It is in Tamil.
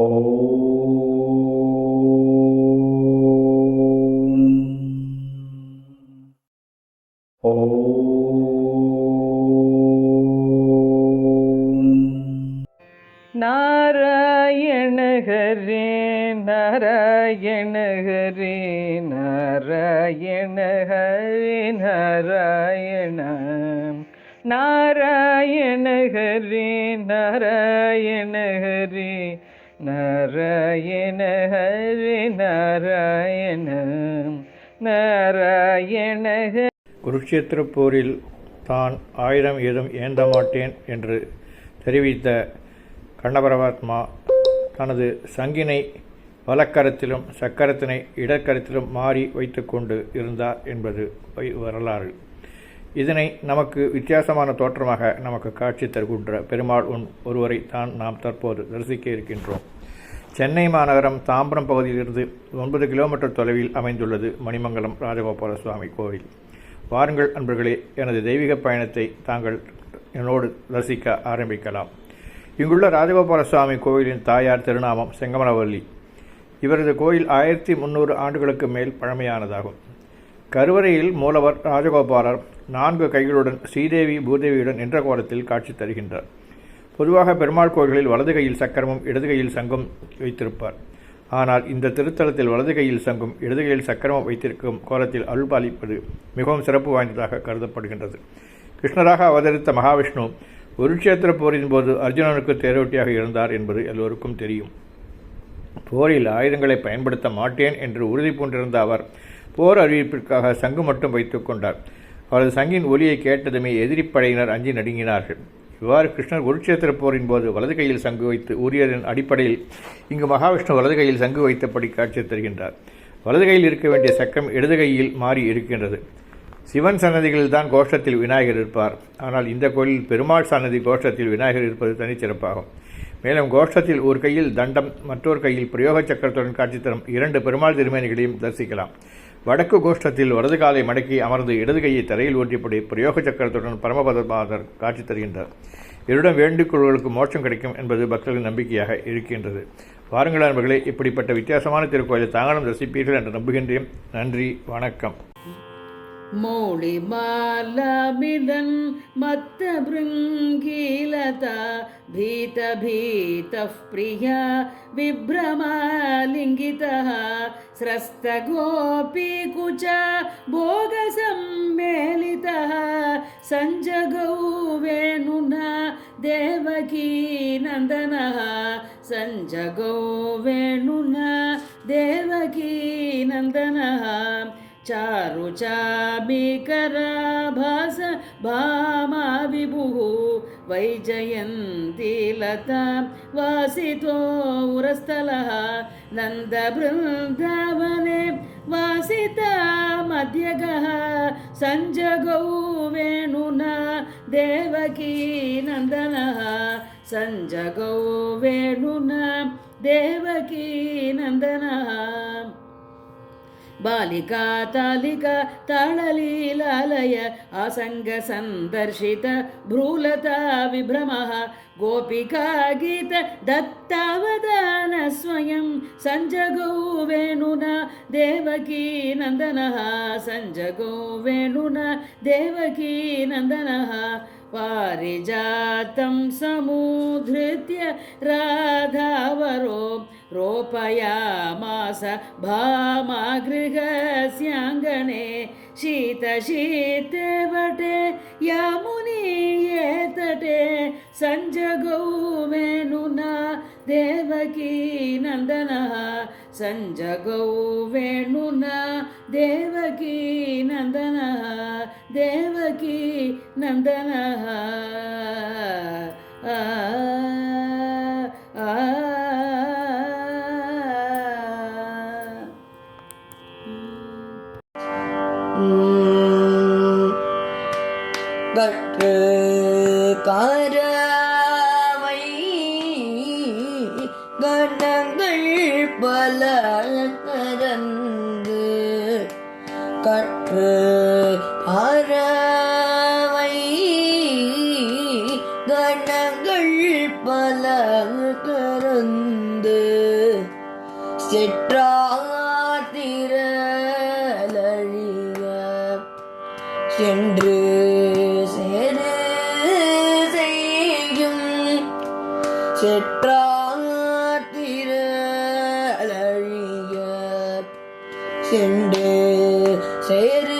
நாராயண ஹரே நாராயண ஹரே நாராயண ஹரே நாராயண நாராயண ஹரே நாராயண ஹரே நாராயண போரில் தான் ஆயுதம் ஏதும் ஏந்த மாட்டேன் என்று தெரிவித்த கண்ணபரமாத்மா தனது சங்கினை வலக்கரத்திலும் சக்கரத்தினை இடக்கரத்திலும் மாறி வைத்துக்கொண்டு இருந்தார் என்பது வை- வரலாறு. இதனை நமக்கு வித்தியாசமான தோற்றமாக நமக்கு காட்சி தருகின்ற பெருமாள் உன் ஒருவரை தான் நாம் தற்போது தரிசிக்க இருக்கின்றோம். சென்னை மாநகரம் தாம்பரம் பகுதியிலிருந்து ஒன்பது கிலோமீட்டர் தொலைவில் அமைந்துள்ளது மணிமங்கலம் ராஜகோபால சுவாமி கோவில். வாருங்கள் அன்பர்களே எனது தெய்வீக பயணத்தை தாங்கள் என்னோடு ரசிக்க ஆரம்பிக்கலாம். இங்குள்ள ராஜகோபால சுவாமி கோவிலின் தாயார் திருநாமம் செங்கமலவல்லி. இவரது கோயில் ஆயிரத்தி முந்நூறு ஆண்டுகளுக்கு மேல் பழமையானதாகும். கருவறையில் மூலவர் ராஜகோபாலர் நான்கு கைகளுடன் ஸ்ரீதேவி பூதேவியுடன் என்ற கோலத்தில் காட்சி தருகின்றார். பொதுவாக பெருமாள் கோயில்களில் வலது கையில் சக்கரமும் இடது கையில் சங்கம் வைத்திருப்பார். ஆனால் இந்த திருத்தலத்தில் வலது கையில் சங்கும் இடது கையில் சக்கரமும் வைத்திருக்கும் கோலத்தில் அருள்பாலிப்பது மிகவும் சிறப்பு வாய்ந்ததாக கருதப்படுகின்றது. கிருஷ்ணராக அவதரித்த மகாவிஷ்ணு குருட்சேத்திர போரின் போது அர்ஜுனனுக்கு தேரோட்டியாக இருந்தார் என்பது எல்லோருக்கும் தெரியும். போரில் ஆயுதங்களை பயன்படுத்த மாட்டேன் என்று உறுதி பூண்டிருந்த அவர் போர் அறிவிப்பிற்காக சங்கு மட்டும் வைத்துக் கொண்டார். அவரது சங்கின் ஒலியை கேட்டதுமே எதிரிப்படையினர் அஞ்சி நடுங்கினார்கள். இவ்வாறு கிருஷ்ணர் குருட்சேத்திர போரின் போது வலது கையில் சங்கு வைத்து உரியரின் அடிப்படையில் இங்கு மகாவிஷ்ணு வலது கையில் சங்கு வைத்தபடி காட்சி தருகின்றார். வலது கையில் இருக்க வேண்டிய சக்கம் இடது கையில் மாறி இருக்கின்றது. சிவன் சன்னதிகளில் தான் கோஷ்டத்தில் விநாயகர் இருப்பார். ஆனால் இந்த கோயிலில் பெருமாள் சன்னதி கோஷ்டத்தில் விநாயகர் இருப்பது தனிச்சிறப்பாகும். மேலும் கோஷ்டத்தில் ஒரு கையில் தண்டம் மற்றொரு கையில் பிரயோக சக்கரத்துடன் காட்சி தரும் இரண்டு பெருமாள் திருமேனிகளையும் தரிசிக்கலாம். வடக்கு கோஷ்டத்தில் வலது காலை மடக்கி அமர்ந்து இடது கையை தரையில் ஊன்றியபடி பிரயோக சக்கரத்துடன் பரமபதமாதர் காட்சி தருகின்றார். இவரிடம் வேண்டுகோள்களுக்கு மோட்சம் கிடைக்கும் என்பது பக்தர்களின் நம்பிக்கையாக இருக்கின்றது. வாருங்கள் நண்பர்களே இப்படிப்பட்ட வித்தியாசமான திருக்கோயிலை தாங்களும் ரசிப்பீர்கள் என்று நம்புகின்றேன். நன்றி வணக்கம். मौलिमालामिलन् मत्तभृङ्गीलता भीतभीतः प्रिया विभ्रमालिङ्गितः स्रस्तगोपीकुच भोगसम्मेलितः सञ्जगौ वेणुना देवकीनन्दनः सञ्जगौ वेणुना देवकीनन्दनः చారు చాబికర భాస భామా విభు వైజయంతి లత వాసితో ఉరస్థల నంద బృందావనే వాసిత మధ్యగ సంజగౌ వేణున దేవకీ నందన సంజగౌ వేణున దేవకీ నందన బాలికా తాలిక తాళలీలాలయ ఆసంగ సందర్శిత భ్రూలత విభ్రమ గోపికా గీత దత్తావదాన స్వయం సంజగౌ వేణున దేవకీ నందన సంజగౌ వేణున దేవకీ నందన. पारिजातं समुद्धृत्य राधावरो रोपयामास भामागृहस्याङ्गणे శీతశీతేవటే యాముని ఏతటే సంజగౌవేను నా దేవకీ నందన సంజగౌవేణు నా దేవకీ నందన దేవకీ నందన. கற்று காரவை கணங்கள் பல கரந்து கற்று அறவை கணங்கள் பல கரந்து சிற்றாத்திரழிய சென்று செற்றாத்திர செற்றாத்திரழிய சென்று சேரு